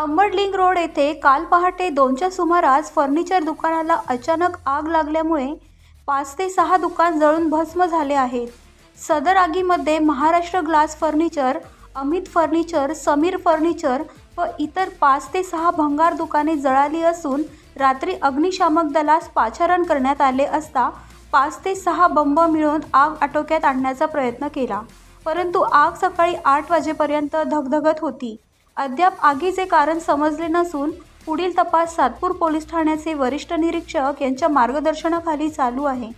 अंबडलिंग road येथे काल पहाटे दोनच्या सुमारास फर्निचर दुकानाला अचानक आग लागल्यामुळे पाच ते सहा दुकान जळून भस्म झाले आहेत. सदर आगीमध्ये Maharashtra glass furniture Amit furniture Sameer furniture व इतर पाच ते सहा भंगार दुकाने जळाली असून रात्री अग्निशामक दलास पाचारण करण्यात आले असता पाच ते सहा बंब मिळून आग आटोक्यात आणण्याचा प्रयत्न केला. परंतु आग सकाळी आठ वाजेपर्यंत धगधगत होती. अद्याप आगीचे कारण समजले नसून पुढील तपास सातपूर पोलीस ठाण्याचे वरिष्ठ निरीक्षक यांच्या मार्गदर्शनाखाली चालू आहे.